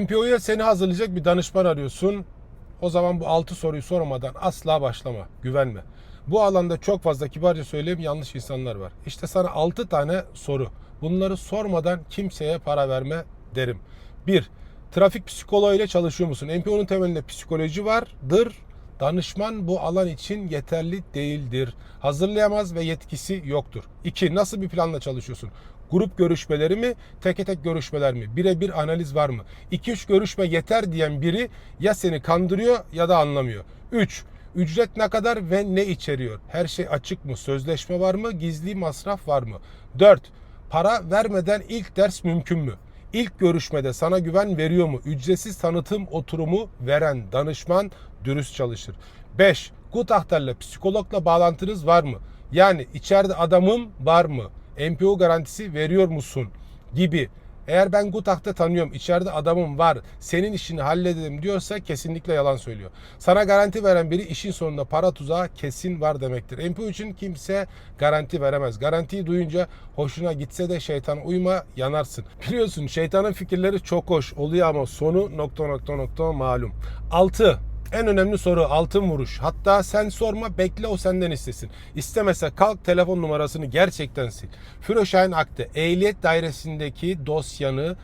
MPO'ya seni hazırlayacak bir danışman arıyorsun. O zaman bu 6 soruyu sormadan asla başlama. Güvenme. Bu alanda çok fazla kibarca söyleyeyim yanlış insanlar var. İşte sana 6 tane soru. Bunları sormadan kimseye para verme derim. 1. Trafik psikoloğu ile çalışıyor musun? MPO'nun temelinde psikoloji vardır. Danışman bu alan için yeterli değildir. Hazırlayamaz ve yetkisi yoktur. 2. Nasıl bir planla çalışıyorsun? Grup görüşmeleri mi, teke tek görüşmeler mi? Birebir analiz var mı? 2-3 görüşme yeter diyen biri ya seni kandırıyor ya da anlamıyor. 3. Ücret ne kadar ve ne içeriyor? Her şey açık mı? Sözleşme var mı? Gizli masraf var mı? 4. Para vermeden ilk ders mümkün mü? İlk görüşmede sana güven veriyor mu? Ücretsiz tanıtım oturumu veren danışman dürüst çalışır. 5. Gutachter'le psikologla bağlantınız var mı? Yani içeride adamım var mı? MPO garantisi veriyor musun? Gibi. Eğer ben Gutach'ta tanıyorum, içeride adamım var, senin işini halledelim diyorsa kesinlikle yalan söylüyor. Sana garanti veren biri işin sonunda para tuzağı kesin var demektir. MPO için kimse garanti veremez. Garantiyi duyunca hoşuna gitse de şeytana uyma yanarsın. Biliyorsun şeytanın fikirleri çok hoş oluyor ama sonu nokta nokta nokta malum. 6. En önemli soru altın vuruş. Hatta sen sorma bekle o senden istesin. İstemese kalk telefon numarasını gerçekten sil. Führerschein akte ehliyet dairesindeki dosyanı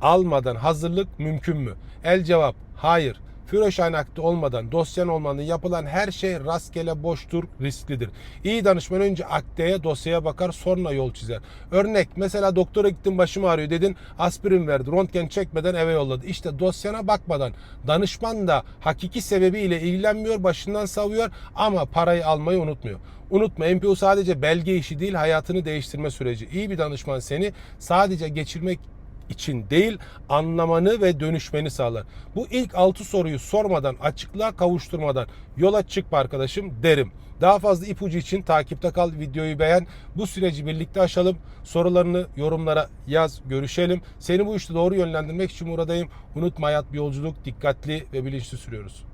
almadan hazırlık mümkün mü? El cevap hayır. Führerschein akti olmadan, dosyan olmadan yapılan her şey rastgele boştur, risklidir. İyi danışman önce akdeye, dosyaya bakar, sonra yol çizer. Örnek, mesela doktora gittin başım ağrıyor dedin, aspirin verdi, röntgen çekmeden eve yolladı. İşte dosyana bakmadan danışman da hakiki sebebiyle ilgilenmiyor, başından savuyor ama parayı almayı unutmuyor. Unutma MPO sadece belge işi değil hayatını değiştirme süreci. İyi bir danışman seni sadece geçirmek için değil anlamanı ve dönüşmeni sağlar. Bu ilk 6 soruyu sormadan açıklığa kavuşturmadan yola çıkma arkadaşım derim. Daha fazla ipucu için takipte kal, videoyu beğen. Bu süreci birlikte aşalım. Sorularını yorumlara yaz, görüşelim. Seni bu işte doğru yönlendirmek için buradayım. Unutma hayat bir yolculuk, dikkatli ve bilinçli sürüyoruz.